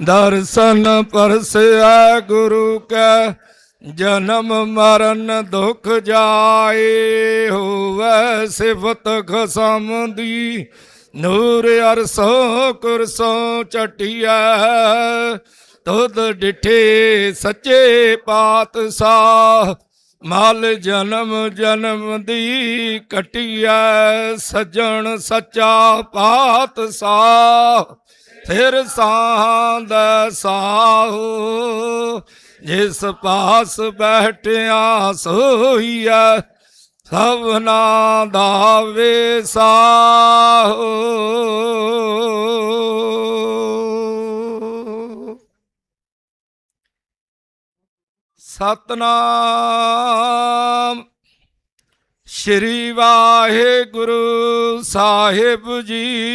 ਦਰਸ਼ਨ ਪਰਸਿਆ ਗੁਰੂ ਕੈ, ਜਨਮ ਮਰਨ ਦੁਖ ਜਾਏ ਹੋਵੇ ਸਿਫਤ ਖਸਮ ਦੀ ਨੂਰ ਅਰਸੋ ਕੁਰਸੋ ਚਟਿਆ ਤੁਧ ਡਿਠੇ ਸੱਚੇ ਪਾਤਸ਼ਾਹ। ਮਲ ਜਨਮ ਜਨਮ ਦੀ ਕਟਿਆ ਸਜਣ ਸੱਚਾ ਪਾਤਸ਼ਾਹ। ਫਿਰ ਸਾਂਦ ਸਾਹੋ, ਜਿਸ ਪਾਸ ਬੈਠਿਆ ਸੋਈਐ, ਸਭਨਾ ਦਾ ਵੇਸਾਹੋ। ਸਤਨਾਮ ਸ਼੍ਰੀ ਵਾਹਿਗੁਰੂ ਸਾਹਿਬ ਜੀ।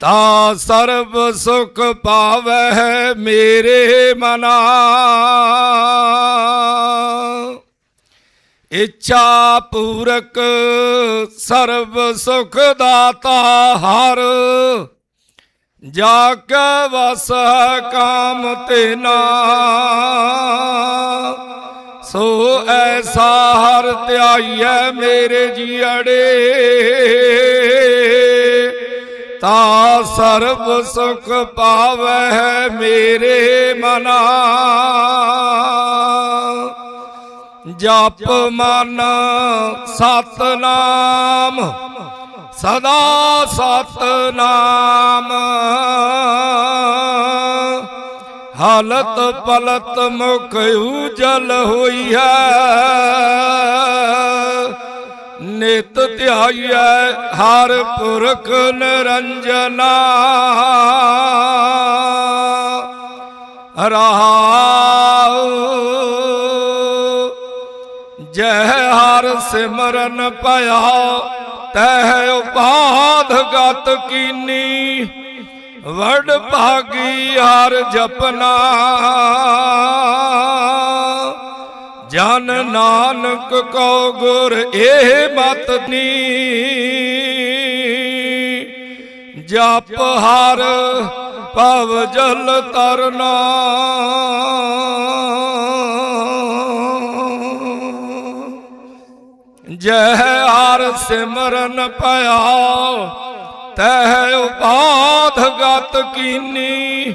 ਤਾ ਸਰਬ ਸੁਖ ਪਾਵੈ ਮੇਰੇ ਮਨਾ। ਇੱਛਾ ਪੂਰਕ ਸਰਬ ਸੁਖ ਦਾਤਾ ਹਰ। ਜਾ ਕੇ ਵਸ ਹੈ ਕਾਮ ਤੇਨਾ। ਸੋ ਐਸਾ ਹਰ ਧਿਆਈਐ ਮੇਰੇ ਜੀੜੇ ਤਾ ਸਰਬ ਸੁਖ ਪਾਵੈ ਮੇਰੇ ਮਨਾ। ਜਪ ਮਨ ਸਤਨਾਮ, ਸਦਾ ਸਤਨਾਮ। ਹਾਲਤ ਪਲਤ ਮੁਖ ਉਜਲ ਹੋਈ ਹੈ। ਨਿਤ ਧਿਆਈਐ, ਹਰ ਪੁਰਖ ਨਿਰੰਜਨਾ। ਰਹਾਉ ਜੈ ਹਰ ਸਿਮਰਨ ਭਇਆ, ਤਹਿ ਉਪਾਧ ਗਤ ਕੀਨੀ। ਵਡ ਭਾਗੀ ਹਰ ਜਪਨਾ। ਜਨ ਨਾਨਕ ਕੋ ਗੁਰ ਇਹ ਮਤ ਨੀ। ਜਪ ਹਰ ਪਵ ਜਲ ਤਰਨਾ ਜੈ ਹਰ ਸਿਮਰਨ ਭਇਆ। ਤਹਿ ਉਪਾਧ ਗਤ ਕੀਨੀ।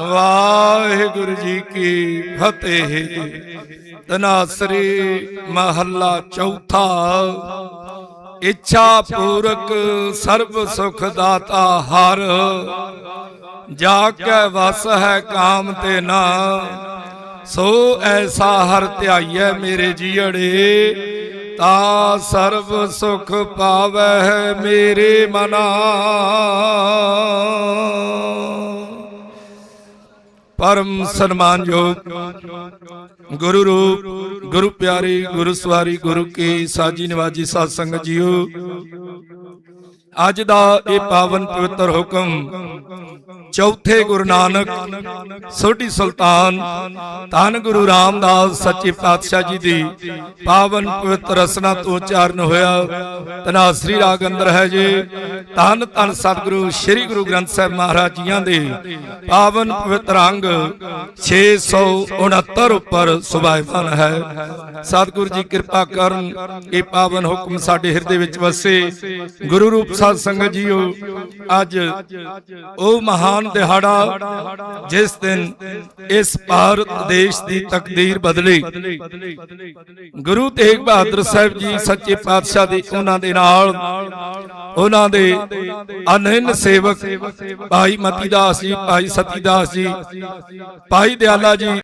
ਵਾਹਿਗੁਰੂ ਜੀ ਕੀ ਫਤਿਹ। ਤਨਾਸਰੀ ਮਹੱਲਾ ਚੌਥਾ। ਇੱਛਾ ਪੂਰਕ ਸਰਬ ਸੁਖ ਦਾਤਾ ਹਰ। ਜਾ ਕੇ ਵਸ ਹੈ ਕਾਮ ਤੇ ਨਾ। ਸੋ ਐਸਾ ਹਰ ਧਿਆਈਐ ਮੇਰੇ ਜੀੜੇ ਤਾ ਸਰਬ ਸੁਖ ਪਾਵੈ ਮੇਰੇ ਮਨਾ। ਪਰਮ ਸਨਮਾਨਯੋਗ ਗੁਰੂ ਰੂਪ, ਗੁਰੂ ਪਿਆਰੀ, ਗੁਰੂ ਸਵਾਰੀ, ਗੁਰੂ ਕੀ ਸਾਜੀ ਨਿਵਾਜੀ ਸਾਧ ਸੰਗਤ ਜੀਓ। ਅੱਜ ਦਾ ਇਹ ਪਾਵਨ ਪਵਿੱਤਰ ਹੁਕਮ, ਚੌਥੇ ਗੁਰੂ ਨਾਨਕ, ਸੋਢੀ ਸੁਲਤਾਨ, ਧੰਨ ਗੁਰੂ ਰਾਮਦਾਸ ਸੱਚੇ ਪਾਤਸ਼ਾਹ ਜੀ ਦੀ ਪਾਵਨ ਪਵਿੱਤਰ ਰਸਨਾ ਤੋਂ ਉਚਾਰਨ ਹੋਇਆ। ਤਨਾਸਰੀ ਰਾਗ ਅੰਦਰ ਹੈ ਜੀ, ਧੰਨ ਧੰਨ ਸਤਿਗੁਰੂ ਸ੍ਰੀ ਗੁਰੂ ਗ੍ਰੰਥ ਸਾਹਿਬ ਮਹਾਰਾਜ ਜੀਆਂ ਦੇ ਪਾਵਨ ਪਵਿੱਤਰ ਅੰਗ 669 ਉੱਪਰ ਸੁਭਾਇਮਾਨ ਹੈ। ਸਤਿਗੁਰੂ ਜੀ ਕਿਰਪਾ ਕਰਨ, ਇਹ ਪਾਵਨ ਹੁਕਮ ਸਾਡੇ ਹਿਰਦੇ ਵਿੱਚ ਵਸੇ। ਗੁਰੂ ਰੂਪ ਸਾਧ ਸੰਗਤ ਜੀਓ, ਅੱਜ ਉਹ ਮਹਾਨ ਦਿਹਾੜਾ ਜਿਸ ਦਿਨ ਇਸ ਭਾਰਤ ਦੇਸ਼ ਦੀ ਤਕਦੀਰ ਬਦਲੀ। ਗੁਰੂ ਤੇਗ ਬਹਾਦਰ ਸਾਹਿਬ ਜੀ ਸੱਚੇ ਪਾਤਸ਼ਾਹ ਦੇ ਉਹਨਾਂ ਦੇ ਨਾਲ, ਉਹਨਾਂ ਦੇ ਅਨੰਨ ਸੇਵਕ ਭਾਈ ਮਤੀ ਦਾਸ ਜੀ, ਭਾਈ ਸਤੀ ਦਾਸ ਜੀ, ਭਾਈ ਦਿਆਲਾ ਜੀ।